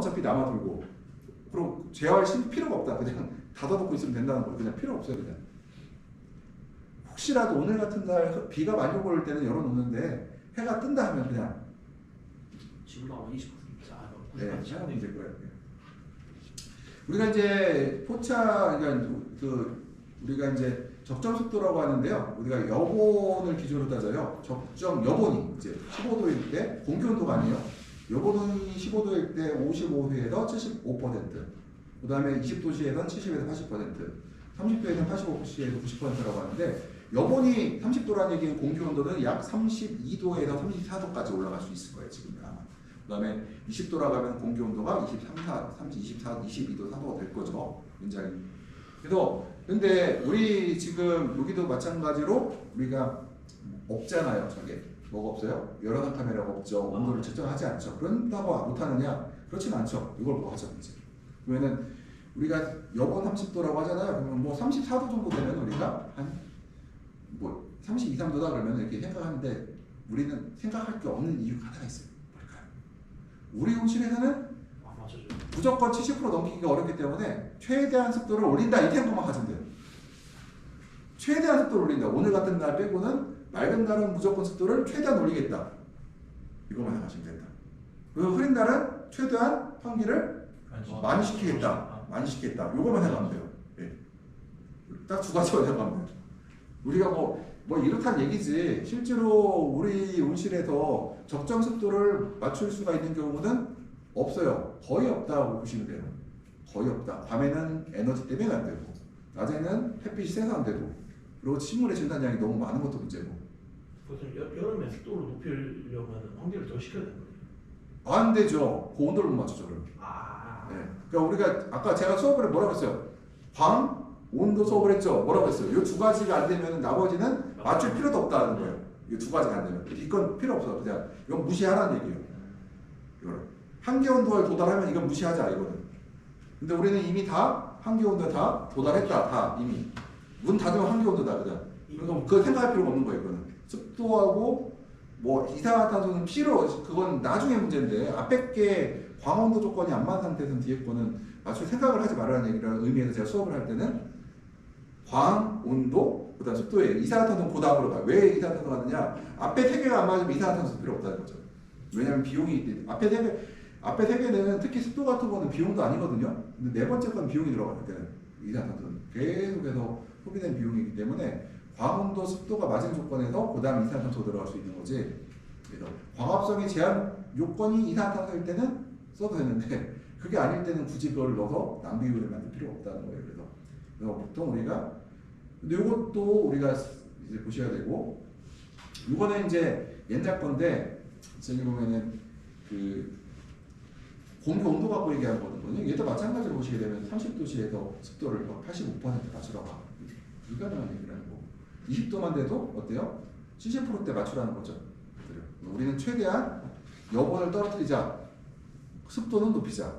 어차피 남아돌고 그럼 제어할 실 필요가 없다. 그냥 닫아놓고 있으면 된다는 거예요. 그냥 필요 없어요. 그냥. 혹시라도 오늘 같은 날 비가 많이 오고 올 때는 열어놓는데 해가 뜬다 하면 그냥 지금 아마 20% 아, 네, 90% 해가 문제일 거예요. 우리가 이제 포차 그러니까 그 우리가 이제 적정 속도라고 하는데요. 우리가 여본을 기준으로 따져요. 적정 여본이 이제 15도일 때 공기 온도가 아니에요. 여본이 15도일 때 55회에서 75%, 그 다음에 20도시에선 70에서 80%, 30도에선 85시에서 90%라고 하는데 여본이 30도라는 얘기는 공기 온도는 약 32도에서 34도까지 올라갈 수 있을 거예요 지금 아마. 그 다음에 20도라고 하면 공기 온도가 23, 4, 30, 24, 22도, 4도가 될 거죠. 굉장히. 그래서 근데 우리 지금 여기도 마찬가지로 우리가 없잖아요. 저게 뭐가 없어요? 여러 카메라가 없죠. 온도를 측정하지 않죠. 그런다고 못하느냐? 그렇진 않죠. 이걸 뭐 하죠 이제. 그러면은 우리가 여본 30도라고 하잖아요. 그러면 뭐 34도 정도 되면 우리가 한 뭐 32, 3도다 그러면 이렇게 생각하는데 우리는 생각할 게 없는 이유가 하나가 있어요. 뭘까요? 우리 온실에서는 아. 무조건 70% 넘기기가 어렵기 때문에 최대한 습도를 올린다 이 정도만 가지면 돼요. 최대한 습도를 올린다. 오늘 같은 날 빼고는 맑은 날은 무조건 습도를 최대한 올리겠다. 이거만 생각하시면 된다. 그리고 흐린 날은 최대한 환기를 많이 시키겠다. 많이 시키겠다. 요거만 생각하면 돼요. 예. 딱두 가지만 생각하면 돼요. 우리가 뭐, 뭐 이렇단 얘기지. 실제로 우리 온실에서 적정 습도를 맞출 수가 있는 경우는 없어요. 거의 없다고 보시면 돼요. 거의 없다. 밤에는 에너지 때문에 안 되고, 낮에는 햇빛이 세서 안 되고, 그리고 식물의 진단량이 너무 많은 것도 문제고. 여, 여름에 습도를 높이려면 환기를 더 시켜야 되는 거예요. 안 되죠. 그 온도를 못 맞추죠, 그럼. 아 네. 그러니까 우리가 아까 제가 수업을 뭐라고 했어요? 광, 온도 수업을 했죠. 뭐라고 했어요? 이 두 가지가 안 되면 나머지는 맞출 필요도 없다는 거예요. 이 두 가지가 안 되면 이건 필요 없어. 그냥 이건 무시하라는 얘기예요. 이거는 한계 온도에 도달하면 이건 무시하자 이거는. 근데 우리는 이미 다 한계 온도에 다 도달했다. 다 이미 문 닫으면 한계 온도다 그냥. 그러니까 그거 생각할 필요가 없는 거예요. 이거는 습도하고 뭐 이산화탄소는 필요 그건 나중에 문제인데 앞에 게 광원도 조건이 안 맞는 상태에서는 뒤에 거는 맞출 생각을 하지 말라는 얘기라는 의미에서 제가 수업을 할 때는 광, 온도, 그다음 습도에 이산화탄소 고담으로 가요. 왜 이산화탄소 가느냐? 앞에 세 개가 안 맞으면 이산화탄소 필요 없다는 거죠. 왜냐하면 비용이. 앞에 세 개, 앞에 세 개는 특히 습도 같은 거는 비용도 아니거든요. 근데 네 번째 건 비용이 들어가요. 그때는 이산화탄소는 계속해서 소비된 비용이기 때문에 광온도 습도가 맞은 조건에서 그 다음 이산화탄소 들어갈 수 있는 거지. 그래서 광합성이 제한 요건이 이산화탄소일 때는 써도 되는데 그게 아닐 때는 굳이 그걸 넣어서 낭비율을 만들 필요 없다는 거예요. 그래서, 그래서 보통 우리가 근데 이것도 우리가 이제 보셔야 되고 이거는 이제 옛날 건데 저기 보면은 그 공기 온도 갖고 얘기한 거거든요. 얘도 마찬가지로 보시게 되면 30도시에서 습도를 85% 맞추라고 하고 불가능한 얘기라는 20도만 돼도 어때요? 70%대 맞추라는 거죠. 우리는 최대한 여본을 떨어뜨리자 습도는 높이자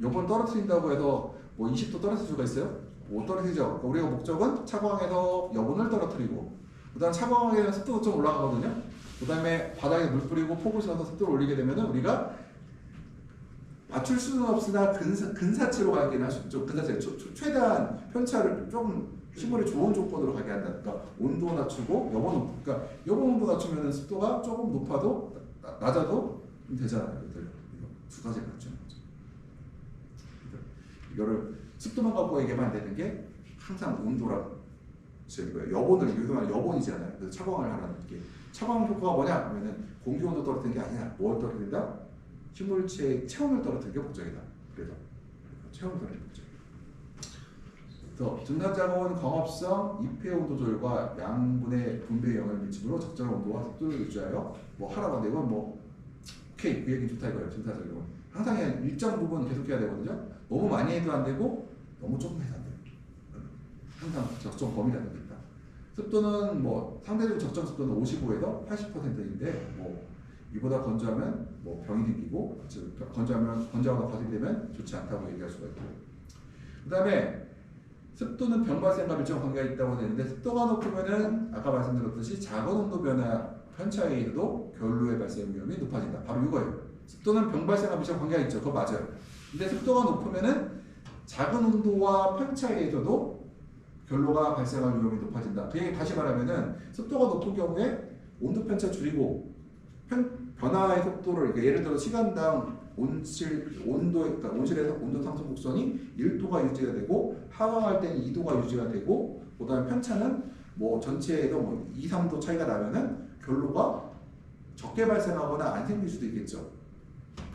여본 떨어뜨린다고 해서 뭐 20도 떨어뜨릴 수가 있어요? 못 떨어뜨리죠. 그러니까 우리가 목적은 차광에서 여본을 떨어뜨리고 그 다음 차광에는 습도가 좀 올라가거든요. 그 다음에 바닥에 물 뿌리고 폭을 쏴서 습도를 올리게 되면은 우리가 맞출 수는 없으나 근사, 근사치로 가긴 할수 있죠. 근사치 최대한 편차를 조금 식물이 좋은 조건으로 가게 한다. 그러니까 온도 낮추고 여본 높, 그러니까 여본 온도 낮추면은 습도가 조금 높아도 나- 낮아도 좀 되잖아요. 두 가지 갖추는 거죠. 이거를 습도만 갖고 안 되는 게 항상 온도랑 저기고요. 여본을 유도한 여본이잖아요. 그래서 차광을 하라는 게 차광 효과가 뭐냐 하면은 공기 온도 떨어뜨리는 게 아니야. 뭘 떨어뜨린다? 식물체의 체온을 떨어뜨리는 게 목적이다. 그래서 체온을 떨어뜨리는 목적. 그래서 증산작업은 광합성, 입회 온도 조절과 양분의 분배에 영향을 미치므로 적절한 온도와 습도를 유지하여 뭐 하라고 하는데 이건 뭐 오케이 그 얘기 좋다 이거예요. 증산작업은 항상 그냥 일정 부분 계속 해야 되거든요. 너무 많이 해도 안 되고 너무 조금 해도 안 돼요. 항상 적정 범위 안에 있다. 습도는 뭐 상대적으로 적정 습도는 55에서 80%인데 뭐 이보다 건조하면 뭐 병이 생기고 즉 건조하면 건조하거나 거슬이 되면 좋지 않다고 얘기할 수가 있고 그 다음에 습도는 병 발생과 밀접 관계가 있다고 되는데 습도가 높으면은 아까 말씀드렸듯이 작은 온도 변화 편차에 의해서도 결로의 발생 위험이 높아진다. 바로 이거예요. 습도는 병 발생과 밀착 관계가 있죠. 그거 맞아요. 근데 습도가 높으면은 작은 온도와 편차에 의해서도 결로가 발생할 위험이 높아진다. 그 얘기 다시 말하면은 습도가 높은 경우에 온도 편차 줄이고 편, 변화의 속도를 예를 들어 시간당 온실 온도 그러니까 온실에서 온도 상승 곡선이 1도가 유지가 되고 하강할 때는 2도가 유지가 되고 그다음에 편차는 뭐 전체에도 뭐 2, 3도 차이가 나면은 결로가 적게 발생하거나 안 생길 수도 있겠죠.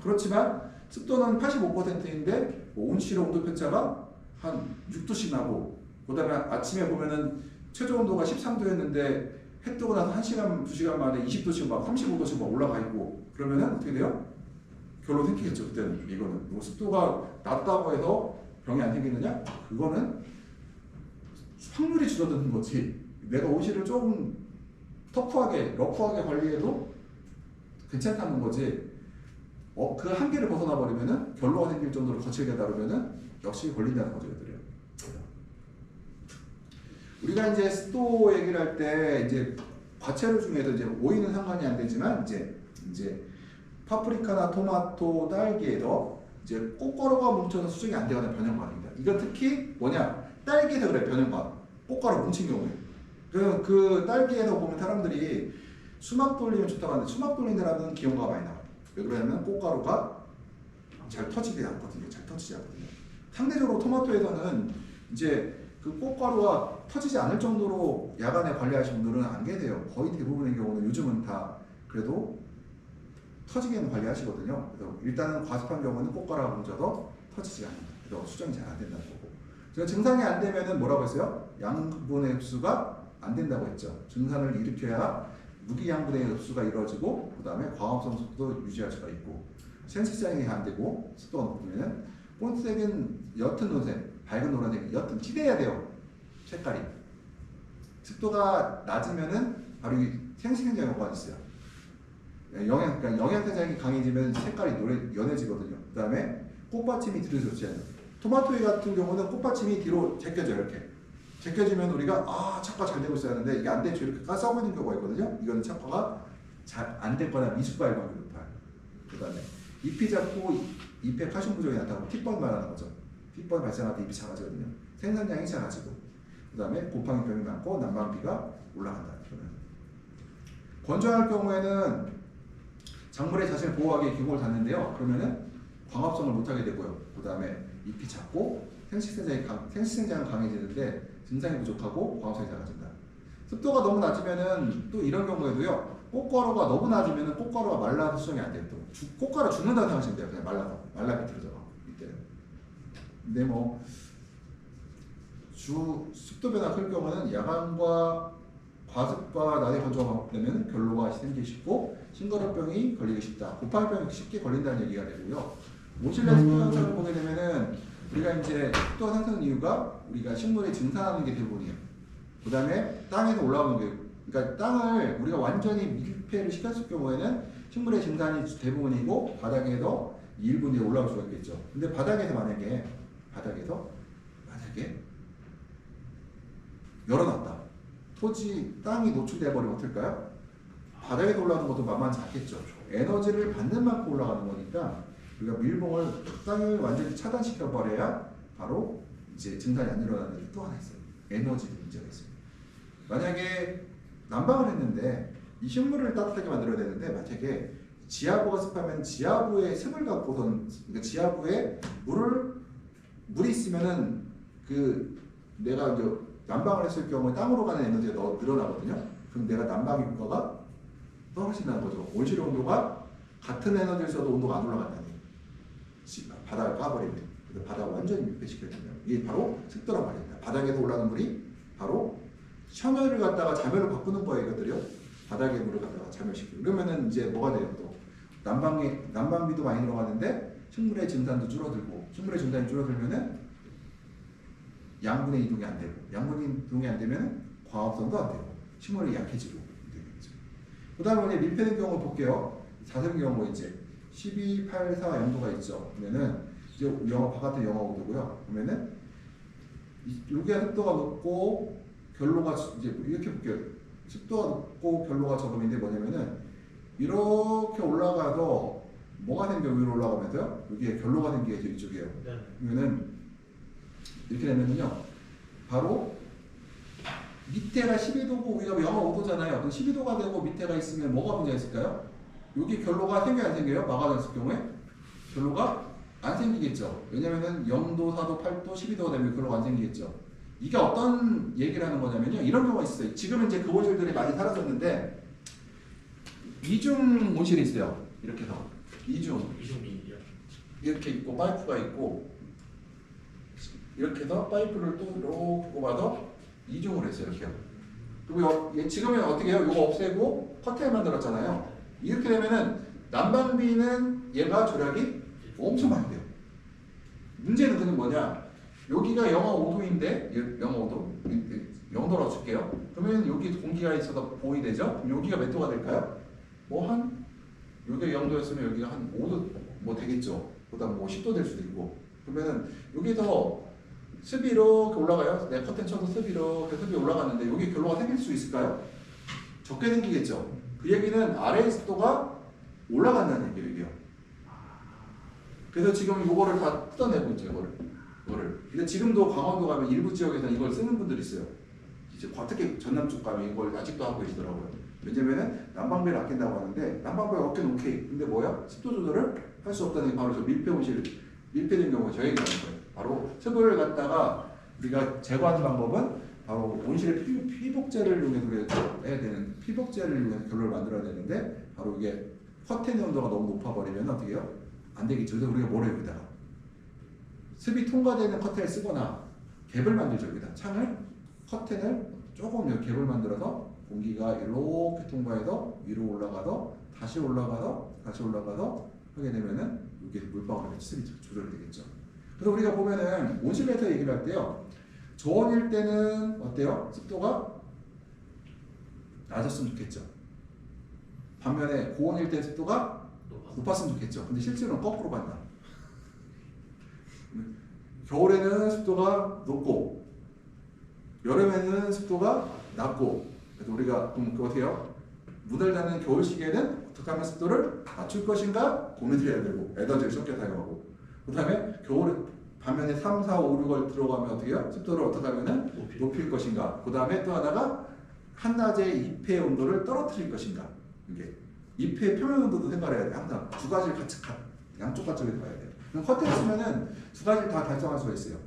그렇지만 습도는 85%인데 뭐 온실 온도 편차가 한 6도씩 나고 그다음에 아침에 보면은 최저 온도가 13도였는데 해 뜨고 나서 1시간, 2시간 만에 20도씩 막 35도씩 막 올라가 있고 그러면은 어떻게 돼요? 결론 생기겠죠. 그때는. 이거는. 뭐 습도가 낮다고 해서 병이 안 생기느냐? 그거는 확률이 줄어드는 거지. 내가 온실을 조금 터프하게 러프하게 관리해도 괜찮다는 거지. 어, 그 한계를 벗어나 버리면은 결로가 생길 정도로 거칠게 다루면은 역시 걸린다는 거죠 얘들이요 우리가 이제 습도 얘기를 할 때 이제 과체류 중에서 이제 오이는 상관이 안 되지만 이제 이제 파프리카나 토마토, 딸기에서 이제 꽃가루가 뭉쳐서 수정이 안 되거나 변형과입니다. 이거 특히 뭐냐 딸기에서 그래 변형과 꽃가루 뭉친 경우에 그, 그 딸기에서 보면 사람들이 수막 돌리면 좋다고 하는데 수막 돌리는 데라는 기온가 많이 나와요. 왜 그러냐면 꽃가루가 잘 터지지 않거든요. 잘 터지지 않거든요. 상대적으로 토마토에서는 이제 그 꽃가루가 터지지 않을 정도로 야간에 관리하시는 분들은 안 계세요. 거의 대부분의 경우는 요즘은 다 그래도 터지게는 관리하시거든요. 그래서 일단은 과습한 경우는 꽃가루가 뭉쳐서 터지지 않는다. 그래서 수정이 잘 안 된다는 거고. 제가 증상이 안 되면은 뭐라고 했어요? 양분의 흡수가 안 된다고 했죠. 증상을 일으켜야 무기 양분의 흡수가 이루어지고 그 다음에 광합성 속도 유지할 수가 있고 센시장이 안 되고 습도가 높으면은 본색은 옅은 노색, 밝은 노란색, 옅은 진해야 돼요. 색깔이. 습도가 낮으면은 바로 이 생식현상 효과가 있어요. 영양, 그러니까 영양세장이 강해지면 색깔이 노래, 연해지거든요. 그 다음에 꽃받침이 뒤로 좋지 않아요. 토마토 같은 경우는 꽃받침이 뒤로 제껴져요, 이렇게. 제껴지면 우리가 아 착화 잘 되고 있어야 하는데 이게 안 되죠 이렇게 까싸고 있는 경우가 있거든요 이거는 착화가 잘 안 됐거나 미숙발 확률이 높아요 그 다음에 잎이 작고 잎에 칼슘 부족이 나타나고 핏번 말하는 거죠 핏번 발생할 때 잎이 작아지거든요 생산량이 작아지고 그 다음에 곰팡이 병이 많고 난방비가 올라간다 그러면 건조할 경우에는 작물의 자신을 보호하기 위해 기공을 닫는데요 그러면은 광합성을 못하게 되고요 그 다음에 잎이 작고 생식생장이 강해지는데 증상이 부족하고 광합성이 작아진다. 습도가 너무 낮으면은 또 이런 경우에도요. 꽃가루가 너무 낮으면은 꽃가루가 말라서 수정이 안 돼요. 또 주, 꽃가루 죽는다는 생각하시면 돼요. 그냥 말라서 말라 비틀어져 이때. 근데 뭐 주 습도 변화 클 경우는 야간과 과습과 낮에 건조가 반복되면 결로가 생기기 쉽고 싱거럽병이 걸리기 쉽다. 고파병이 쉽게 걸린다는 얘기가 되고요. 온실내 습도 현상을 보게 되면은 우리가 이제 습도가 상승하는 이유가 우리가 식물에 증산하는 게 대부분이에요. 그 다음에 땅에서 올라오는 게, 그러니까 땅을 우리가 완전히 밀폐를 시켰을 경우에는 식물의 증산이 대부분이고 바닥에서 일분이 올라올 수가 있겠죠. 근데 바닥에서 만약에 바닥에서 만약에 열어놨다. 토지 땅이 노출돼 버리면 어떨까요? 바닥에서 올라오는 것도 만만치 않겠죠. 에너지를 받는 만큼 올라가는 거니까 우리가 밀봉을 땅을 완전히 차단시켜 버려야 바로 이제 증산이 안 일어나는 게또 하나 있어요. 에너지 문제가 있어요. 만약에 난방을 했는데 이 식물을 따뜻하게 만들어야 되는데 만약에 지하부가 습하면 지하부에 습을 갖고선 그러니까 지하부에 물을 물이 있으면은 그 내가 이제 난방을 했을 경우에 땅으로 가는 에너지가 더 늘어나거든요. 그럼 내가 난방 효과가 떨어진다는 거죠. 온실 온도가 같은 에너지를 써도 온도가 안. 지- 바닥을 까버리면 그래서 바닥을 완전히 밀폐시켜주면 이게 바로 습도란 말입니다. 바닥에서 올라오는 물이 바로 셔널을 갖다가 자멸로 바꾸는 거예요 이것들이요. 바닥에 물을 갖다가 자멸시키고 그러면은 이제 뭐가 돼요 또 난방이 난방비도 많이 들어가는데 식물의 증산도 줄어들고 식물의 증산이 줄어들면은 양분의 이동이 안 되고 양분의 이동이 안 되면 광합성도 안 되고 식물이 약해지고 되겠죠. 그다음에 이제 밀폐된 경우 볼게요. 자세한 경우 이제 12, 8, 4 영도가 있죠. 그러면은 이제 영어 바깥에 영어 5도고요. 그러면은 이- 여기가 습도가 높고 결로가 수- 이제 이렇게 볼게요. 습도가 높고 결로가 적음인데 뭐냐면은 이렇게 올라가서 뭐가 생겨 위로 올라가면서요? 여기에 결로가 생기겠죠 이쪽이에요. 네. 그러면은 이렇게 되면은요 바로 밑에가 12도고 우리가 영하 5도잖아요. 그럼 12도가 되고 밑에가 있으면 뭐가 문제가 있을까요? 여기 결로가 생겨요 안 생겨요? 막아졌을 경우에 결로가 안 생기겠죠. 왜냐면은 0도, 4도, 8도, 12도가 되면 결로가 안 생기겠죠. 이게 어떤 얘기를 하는 거냐면요. 이런 경우가 있어요. 지금은 이제 그 온실들이 많이 사라졌는데 이중 온실이 있어요. 이렇게 해서 이중 이중민이요. 이렇게 있고 파이프가 있고 이렇게 해서 파이프를 또 이렇게 꼽아서 이중을 했어요 이렇게요 그리고 여- 얘 지금은 어떻게 해요? 이거 없애고 커튼을 만들었잖아요 이렇게 되면은 난방비는 얘가 조략이 엄청 많이 돼요 문제는 그는 뭐냐 여기가 영하 5도인데 영하 5도 영도라고 칠게요 그러면 여기 공기가 있어서 보이 되죠? 그럼 여기가 몇 도가 될까요? 뭐 한 여기가 0도였으면 여기가 한 5도 뭐 되겠죠. 그다음 뭐 10도 될 수도 있고. 그러면은 여기서 습이 이렇게 올라가요. 내 커튼 쳐도 습이 이렇게 습이 올라갔는데 여기 결로가 생길 수 있을까요? 적게 생기겠죠. 그 얘기는 아래의 습도가 올라간다는 얘기예요. 그래서 지금 이거를 다 뜯어내고 있죠. 이거를. 이거를. 근데 지금도 강원도 가면 일부 지역에서 이걸 쓰는 분들이 있어요. 이제 특히 전남 쪽 가면 이걸 아직도 하고 계시더라고요. 왜냐면은 난방비를 아낀다고 하는데 난방비 아끼는 오케이. 근데 뭐야? 습도 조절을 할 수 없다는 게 바로 저 밀폐 온실 밀폐된 경우에 저 얘기하는 거예요. 바로 습을 갖다가 우리가 제거하는 방법은 바로 온실의 피, 피복제를 이용해서 해야 되는 피복제를 이용해서 결로를 만들어야 되는데 바로 이게 커튼의 온도가 너무 높아버리면 어떻게 해요? 안 되겠죠. 그래서 우리가 뭐를 여기다가 습이 통과되는 커튼을 쓰거나 갭을 만들죠 여기다 창을 커튼을 조금 갭을 만들어서 공기가 이렇게 통과해서 위로 올라가서 다시 올라가서 다시 올라가서 하게 되면은 이게 물방울이 같이 습이 조절이 되겠죠. 그래서 우리가 보면은 온실에서 얘기를 할 때요. 저온일 때는 어때요? 습도가 낮았으면 좋겠죠. 반면에 고온일 때 습도가. 높았으면 좋겠죠. 근데 실제로는 거꾸로 간다. 겨울에는 습도가 높고 여름에는 습도가 낮고 그래서 우리가 그럼 해요? 문을 닫는 겨울 시기에는 어떻게 하면 습도를 낮출 것인가 고민을 해야 되고 에너지를 적게 사용하고 그 다음에 겨울에 반면에 3, 4, 5, 6월 들어가면 어떻게 해요? 습도를 어떻게 하면은 높이. 높일 것인가? 그 다음에 또 하나가 한낮의 잎의 온도를 떨어뜨릴 것인가? 이게 잎의 표면 온도도 생각해야 돼 항상. 두 가지를 같이 가- 양쪽 가쪽에서 봐야 그럼 커튼을 쓰면은 두 가지를 다 달성할 수가 있어요.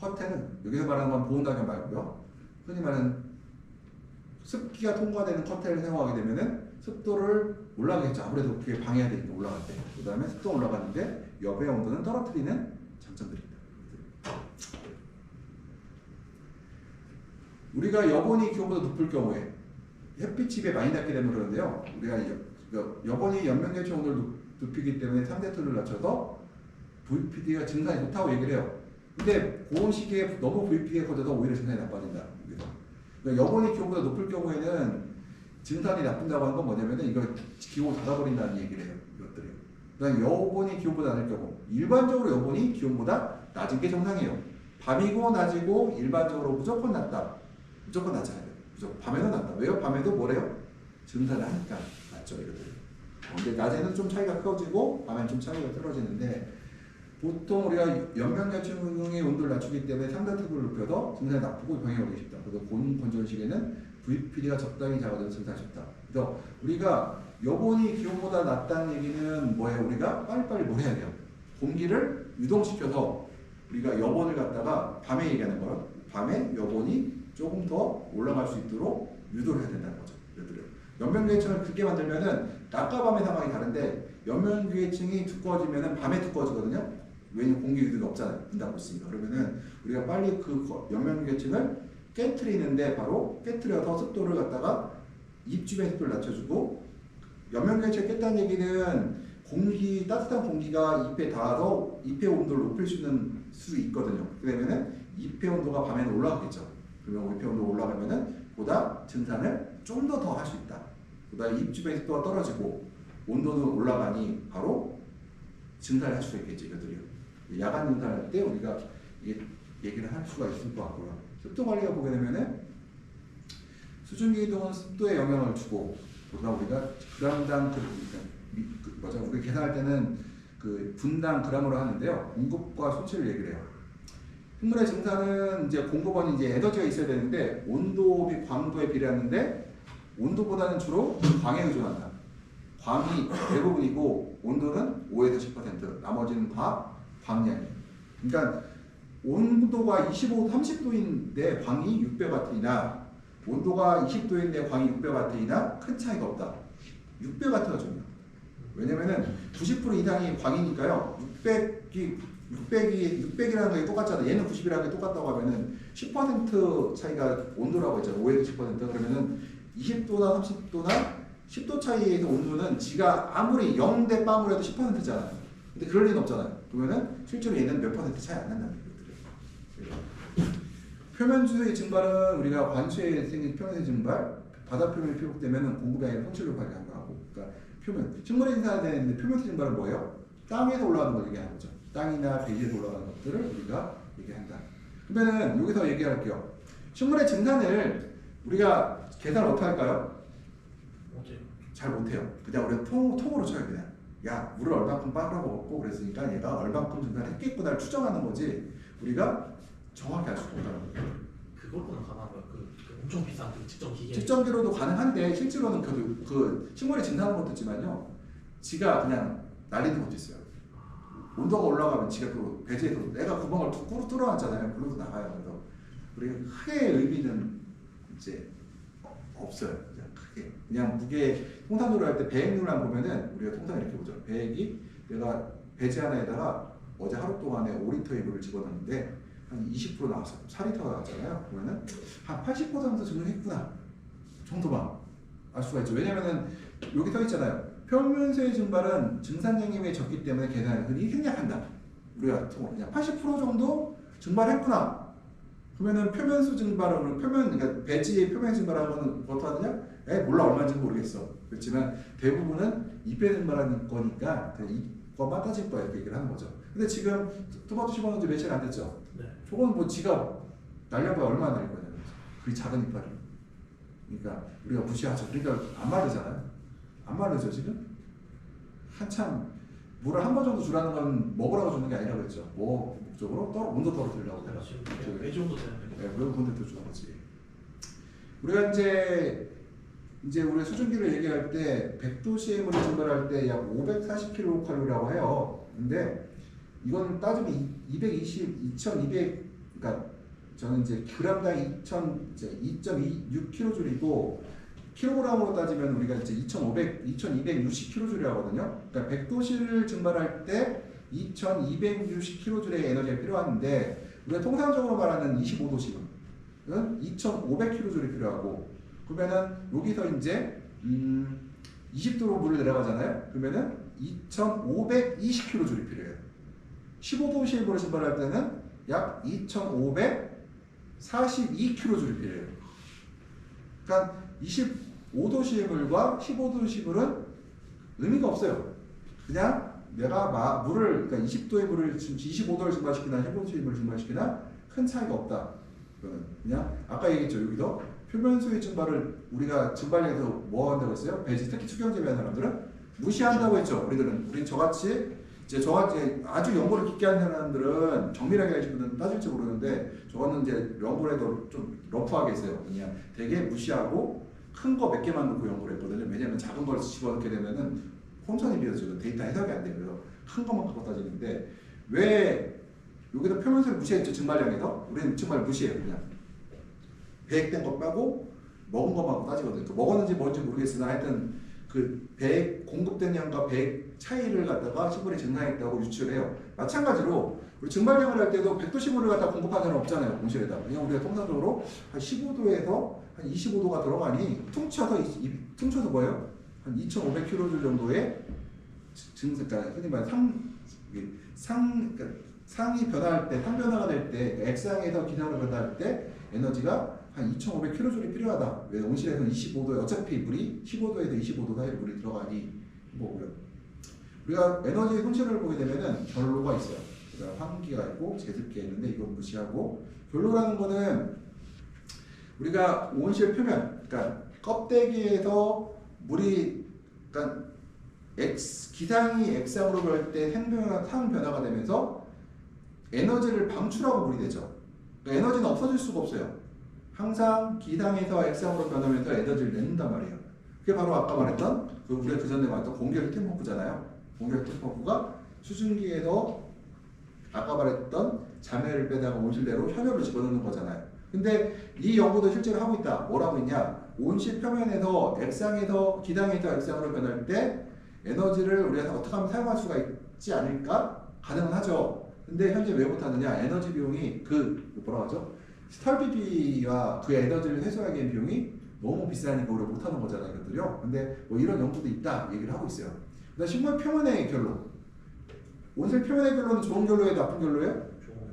커튼은 여기서 말하는 건 보온 단열 말고요. 흔히 말하는 습기가 통과되는 커튼을 사용하게 되면은 습도를 올라가겠죠. 아무래도 그게 방해가 되니까 올라갈 때 그 다음에 습도 올라가는데 여배 온도는 떨어뜨리는 장점들입니다 우리가 여본이 기온보다 높을 경우에 햇빛이 입에 많이 닿게 되면 그러는데요. 우리가 여, 여, 여본이 연면계초 온도를 높- 높이기 때문에 상대토를 낮춰서 VPD가 증상이 좋다고 얘기를 해요. 근데 고온 시기에 너무 VPD가 커져서 오히려 증상이 나빠진다. 그러니까 여본이 기온보다 높을 경우에는 증상이 나쁜다고 하는 건 뭐냐면은 이거 기온 닫아버린다는 얘기를 해요. 그다음 여본이 기온보다 낮을 경우 일반적으로 여본이 기온보다 낮은 게 정상이에요. 밤이고 낮이고 일반적으로 무조건 낮다. 무조건 낮아야 돼요. 무조건 밤에도 낮다. 왜요? 밤에도 뭐래요? 증산을 하니까 낮죠 이것들. 어, 근데 낮에는 좀 차이가 커지고 밤에는 좀 차이가 떨어지는데 보통 우리가 연명계층의 온도를 낮추기 때문에 상단특을 높여서 증상이 나쁘고 병이 오기 쉽다. 그래서 건조한 시기에는 VPD가 적당히 작아져서 증상이 쉽다. 그래서 우리가 여본이 기온보다 낮다는 얘기는 뭐예요? 우리가 빨리빨리 뭘 해야 돼요? 공기를 유동시켜서 우리가 여본을 갖다가 밤에 얘기하는 거예요. 밤에 여본이 조금 더 올라갈 수 있도록 유도를 해야 된다는 거죠. 얘들을. 연면계층을 크게 만들면은 낮과 밤의 상황이 다른데 연면계층이 두꺼워지면은 밤에 두꺼워지거든요. 왜냐면 공기 유도가 없잖아요. 문 닫고 있으니까. 그러면은 우리가 빨리 그 거- 연면계층을 깨트리는데 바로 깨트려서 습도를 갖다가 입 주변 습도를 낮춰주고 연면계층을 깼다는 얘기는 공기 따뜻한 공기가 잎에 닿아서 잎의 온도를 높일 수 있는 수 있거든요. 그러면은 잎의 온도가 밤에는 올라가겠죠. 그러면 잎의 온도가 올라가면은 보다 증산을 좀 더 더 할 수 있다. 그다음에 입 주변 습도가 떨어지고 온도는 올라가니 바로 증산을 할 수가 있겠죠. 이것들이요. 야간 증산할 때 우리가 얘기를 할 수가 있을 것 같고요. 습도 관리가 보게 되면은 이동은 습도에 영향을 주고 보다 우리가 그람당 그 그러니까 미- 그 뭐죠? 우리 계산할 때는 그 분당 그람으로 하는데요. 공급과 손실을 얘기를 해요. 식물의 증산은 이제 공급원이 이제 에너지가 있어야 되는데 온도 및 광도에 비례하는데 온도보다는 주로 광에 의존한다. 광이 대부분이고 온도는 5에서 10% 나머지는 다 광량이에요. 그러니까 온도가 25, 30도인데 광이 600와트이나 온도가 20도인데 광이 600와트이나 큰 차이가 없다. 600와트가 중요해요. 왜냐면은 90% 이상이 광이니까요. 600이 600이 600이라는 게 똑같잖아. 얘는 90이라는 게 똑같다고 하면은 10% 차이가 온도라고 했잖아. 5에서 10% 그러면은 20도나 30도나 10도 차이에서 온도는 지가 아무리 0대 빵으로 해도 10%잖아요. 근데 그럴 리는 없잖아요. 그러면은 실제로 얘는 몇 퍼센트 차이 안 난다는 거예요. 표면 수의 증발은 우리가 관수에 생긴 표면의 증발, 바다 표면이 피복되면 공급이 아니라 손실로 발생하고, 그러니까 표면 식물의 증발이 되는데 표면 수 증발은 뭐예요? 땅에서 올라가는 걸 얘기하는 거죠. 땅이나 배지에서 올라가는 것들을 우리가 얘기한다. 그러면은 여기서 얘기할게요. 식물의 증산을 우리가 계산을 어떻게 할까요? 잘 못해요. 그냥 우리가 통, 통으로 쳐요 그냥. 야 물을 얼만큼 빨아먹었고 그랬으니까 얘가 얼만큼 증산했겠구나를 추정하는 거지 우리가 정확히 알 수가 없다는 거예요. 그걸로는 가능한 거야. 그, 그 엄청 비싼 그 측정 기계. 측정기로도 가능한데 실제로는 그, 그 식물이 증산하는 것도 있지만요. 지가 그냥 날리는 것도 있어요. 온도가 올라가면 지가 또 배지에서 내가 구멍을 툭 뚫어 뚫어놨잖아요. 그러고 나가요. 그래서 우리 크게 의미는 이제 어- 없어요. 그냥 크게 그냥 무게 통상적으로 할때 배액률만 보면은 우리가 통상 이렇게 보죠. 배액이 내가 배지 하나에다가 어제 하루 동안에 5리터의 물을 집어넣는데 한 20% 나왔어요. 4리터가 나왔잖아요. 그러면은 한 80% 증량했구나 정도만 알 수가 있죠. 왜냐면은 여기 써 있잖아요. 표면수의 증발은 증산량이 적기 때문에 계산을 흔히 생략한다. 우리가 그냥 80% 정도 증발했구나. 그러면은 표면수 증발은 표면 그러니까 배지의 표면 증발한 거는 어떻게 하느냐? 에 몰라 얼마인지 모르겠어. 그렇지만 대부분은 입에 증발하는 거니까 이거만 따질 거야 이렇게 얘기를 하는 거죠. 근데 지금 토마토 씹어놓은 지 며칠 안 됐죠. 네. 저건 뭐 지가 날려봐야 얼마나 날 거냐. 그 작은 이빨이. 그러니까 우리가 무시하죠. 그러니까 안 마르잖아요. 안 마르죠 지금? 한참 물을 한 번 정도 주라는 건 먹으라고 주는 게 아니라고 했죠. 뭐 목적으로 떨어 온도 떨어뜨리려고 내가. 그냥 배 정도 되는데. 네, 왜 근데 또 주는 거지? 우리가 이제 이제 우리 수증기를 얘기할 때 100도씨의 물을 증발할 때 약 540kcal라고 해요. 근데 이건 따지면 220, 2200, 그러니까 저는 이제 그람당 2000, 이제 2.26kJ이고 킬로그램으로 따지면 우리가 이제 2,500, 2,260kJ를 하거든요. 그러니까 100도씨를 증발할 때 2,260kJ의 에너지가 필요한데 우리가 통상적으로 말하는 25도씨는 2,500kJ이 필요하고 그러면은 여기서 이제 음 20도로 물을 내려가잖아요. 그러면은 2,520kJ이 필요해요. 15도씨의 물을 증발할 때는 약 2,542kJ이 필요해요. 그러니까 25도씨의 물과 15도씨의 물은 의미가 없어요. 그냥 내가 마, 물을 그러니까 20도의 물을 지금 25도를 증발시키나 15도의 물을 증발시키나 큰 차이가 없다. 그거는 그냥 아까 얘기했죠 여기도 표면수의 증발을 우리가 증발량에서 뭐 한다고 했어요? 배지 특히 투경제 배한 사람들은 무시한다고 했죠. 우리들은 우리 저같이 이제 저같이 아주 연구를 깊게 하는 사람들은 정밀하게 분은 따질지 모르는데 저거는 이제 연구를 해도 좀 러프하게 했어요. 그냥 되게 무시하고 큰 거 몇 개만 넣고 연구를 했거든요. 왜냐면 작은 걸 집어넣게 되면은 혼선이 비어지고 데이터 해석이 안 돼요. 그래서 큰 것만 갖고 따지는데 왜 여기서 표면수를 무시했죠 증발량에서 우리는 정말 무시해요 그냥 배액된 거 빼고 먹은 것만 따지거든요. 그 먹었는지 뭔지 모르겠으나 하여튼 그 배액 공급된 양과 배액 차이를 갖다가 식물이 증상했다고 유출해요. 마찬가지로 우리 증발량을 할 때도 100도 식물을 갖다 공급하는 사람 없잖아요 공실에다. 그냥 우리가 통상적으로 한 15도에서 한 25도가 들어가니 퉁쳐서 퉁쳐서 뭐예요? 한 2,500kJ 정도의 증상 그러니까 흔히 말하는 상, 이게 상 그러니까 상이 변화할 때, 상 변화가 될 때, X상에서 기상으로 변화할 때 에너지가 한 2,500kJ이 필요하다. 왜 온실에서는 25도에 어차피 물이 15도에서 25도 사이로 물이 들어가니 뭐고요. 우리가 에너지 손실을 보게 되면은 결로가 있어요. 그러니까 환기가 있고 제습기가 있는데 이건 무시하고 결로라는 거는 우리가 온실 표면, 그러니까 껍데기에서 물이 그러니까 X 기상이 X상으로 변할 때 생변화 상응 변화가 되면서 에너지를 방출하고 물이 되죠. 그러니까 에너지는 없어질 수가 없어요. 항상 기상에서 X상으로 변하면서 에너지를 내는단 말이에요. 그게 바로 아까 말했던 그 우리가 그 전에 말했던 공격 히팅 펌프잖아요. 공격 히팅 펌프가 수증기에서 아까 말했던 자매를 빼다가 온실내로 혈류를 집어넣는 거잖아요. 근데 이 연구도 실제로 하고 있다. 뭐라고 했냐? 온실 표면에서 X상에서 기상에서 X상으로 변할 때 에너지를 우리가 어떻게 하면 사용할 수가 있지 않을까? 가능은 하죠. 근데 현재 왜 못하느냐? 에너지 비용이 그 뭐라고 하죠? 스털비비와 그 에너지를 회수하기 위한 비용이 너무 비싸니까 우리가 못하는 거잖아요, 이것들요. 근데 뭐 이런 연구도 있다 얘기를 하고 있어요. 그다음 식물 표면의 결론. 온실 표면의 결론은 좋은 결로예요, 나쁜 결로예요?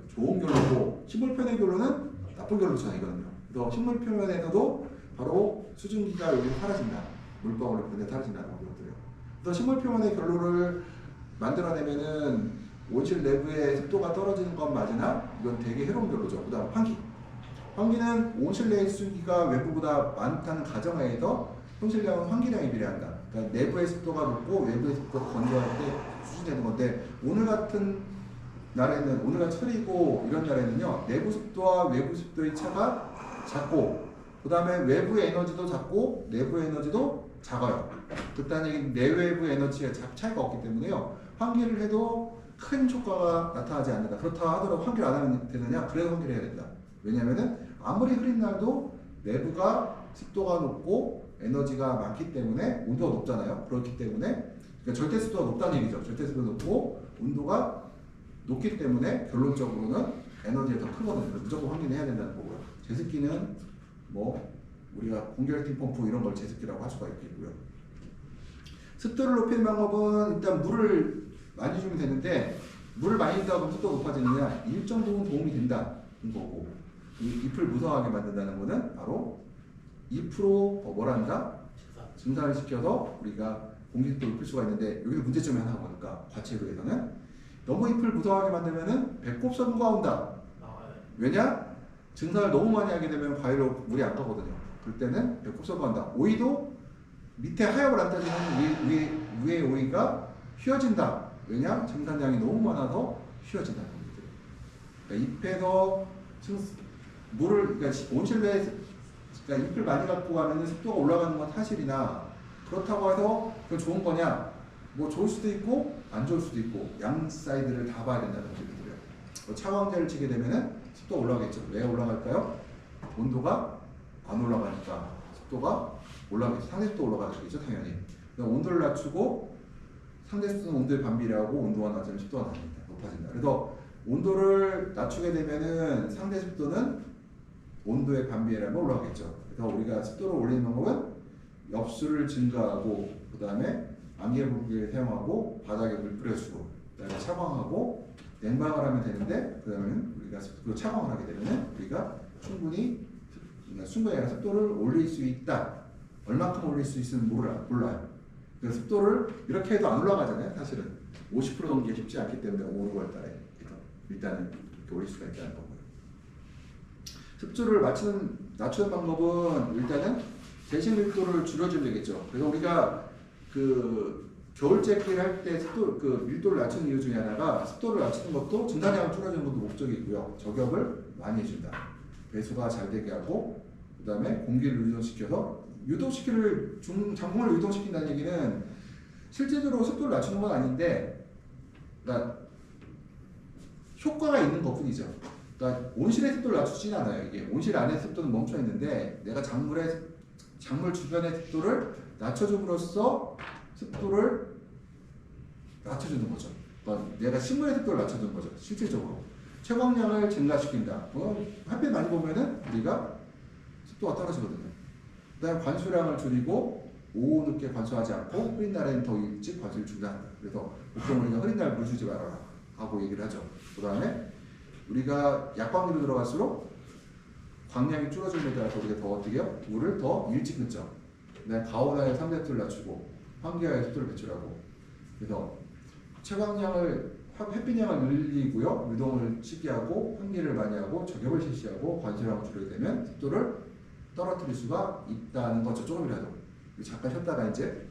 좋은 결로고 식물 표면의 결론은 나쁜 결로잖아요. 그래서 식물 표면에서도 바로 수증기가 여기 사라진다. 물방울을 보내 사라진다는 것들이요. 그래서 식물 표면의 결로를 만들어내면은 온실 내부의 습도가 떨어지는 건 맞으나 이건 되게 해로운 결로죠. 그다음 환기. 환기는 온실 내의 수증기가 외부보다 많다는 가정하에서 손실량은 환기량에 비례한다. 그러니까 내부의 습도가 높고 외부의 습도가 건조할 때 수준되는 건데 오늘 같은 날에는 오늘 같은 철이고 이런 날에는요 내부 습도와 외부 습도의 차가 작고 그 다음에 외부의 에너지도 작고 내부의 에너지도 작아요. 그딴 얘기는 내외부 에너지의 차- 차이가 없기 때문에요 환기를 해도 큰 효과가 나타나지 않는다. 그렇다 하더라도 환기를 안 하면 되느냐? 그래도 환기를 해야 된다. 왜냐면은 아무리 흐린 날도 내부가 습도가 높고 에너지가 많기 때문에 온도가 높잖아요. 그렇기 때문에 그러니까 절대 습도가 높다는 얘기죠. 절대 습도가 높고 온도가 높기 때문에 결론적으로는 에너지가 더 크거든요. 무조건 환기는 해야 된다는 거고요. 제습기는 뭐 우리가 공결팅 펌프 이런 걸 제습기라고 할 수가 있겠고요. 습도를 높이는 방법은 일단 물을 많이 주면 되는데 물을 많이 주다 보면 습도가 높아지느냐 일정 부분 도움이 된다는 거고 이 잎을 무성하게 만든다는 거는 바로 잎으로 한다? 식사. 증산을 시켜서 우리가 공기습도를 높일 수가 있는데 여기서 문제점이 하나가 뭐니까 과체로에서는 너무 잎을 무성하게 만들면은 배꼽 선구가 온다. 나와요. 왜냐? 증산을 너무 많이 하게 되면 과일로 물이 안 가거든요. 그럴 때는 배꼽 선구한다. 오이도 밑에 하엽을 안 따지면 위, 위, 위에 오이가 휘어진다. 왜냐? 증산량이 너무 많아서 휘어진다는 겁니다. 그러니까 잎에서 증, 물을 그러니까 온실 내에 그러니까 잎을 많이 갖고 가면 습도가 올라가는 건 사실이나 그렇다고 해서 그건 좋은 거냐? 뭐 좋을 수도 있고 안 좋을 수도 있고 양 사이드를 다 봐야 된다는 얘기들이에요. 뭐 차광제를 치게 되면은 습도가 올라가겠죠. 왜 올라갈까요? 온도가 안 올라가니까 습도가 올라가겠죠. 상대 습도 올라가겠죠, 당연히. 온도를 낮추고 상대 습도는 온도에 반비례하고 온도가 낮으면 습도가 낮습니다. 높아진다. 그래서 온도를 낮추게 되면은 상대 습도는 온도에 반비례하면 올라가겠죠. 그래서 우리가 습도를 올리는 방법은 엽수를 증가하고 그 다음에 안개불기를 사용하고 바닥에 물 뿌려주고 그 다음에 차광하고 냉방을 하면 되는데 그 다음에 우리가 습도 차광을 하게 되면 우리가 충분히 그러니까 아니라 습도를 올릴 수 있다. 얼마큼 올릴 수 있으면 몰라, 몰라요. 그래서 습도를 이렇게 해도 안 올라가잖아요. 사실은 50% 넘기기 쉽지 않기 때문에 5, 6월 달에 일단은 이렇게 올릴 수가 있다는 거 습도를 맞추는 낮추는 방법은 일단은 대신 밀도를 줄여주면 되겠죠. 그래서 우리가 그 겨울 재킷 할때 습도 그 밀도를 낮추는 이유 중에 하나가 습도를 낮추는 것도 증산량을 줄여주는 것도 목적이 있고요. 저격을 많이 해준다. 배수가 잘 되게 하고 그 다음에 공기를 유동시켜서 유동시키를 중 장풍을 유동시킨다는 얘기는 실제적으로 습도를 낮추는 건 아닌데 그러니까 효과가 있는 것 뿐이죠. 그러니까 온실의 습도를 낮추지는 않아요. 이게 온실 안의 습도는 멈춰 있는데 내가 작물의 작물 주변의 습도를 낮춰줌으로써 습도를 낮춰주는 거죠. 그러니까 내가 식물의 습도를 낮춰주는 거죠. 실질적으로 채광량을 증가시킨다. 뭐 햇빛 많이 보면은 우리가 습도가 떨어지거든요. 그다음 에 관수량을 줄이고 오후 늦게 관수하지 않고 흐린 날에는 더 일찍 관수를 중단한다. 그래서 보통 우리가 흐린 날 물 주지 말아라 하고 얘기를 하죠. 그 다음에 우리가 약광기로 들어갈수록 광량이 줄어들에 따라서 우리가 더 어떻게 해요? 물을 더 일찍 넣죠. 그다음에 가온하에 3대투를 낮추고 환기하에 습도를 배출하고 그래서 채광량을 화- 햇빛량을 늘리고요. 유동을 쉽게 하고 환기를 많이 하고 저격을 실시하고 관수량을 줄이게 되면 습도를 떨어뜨릴 수가 있다는 거죠. 조금이라도 잠깐 쉬었다가 이제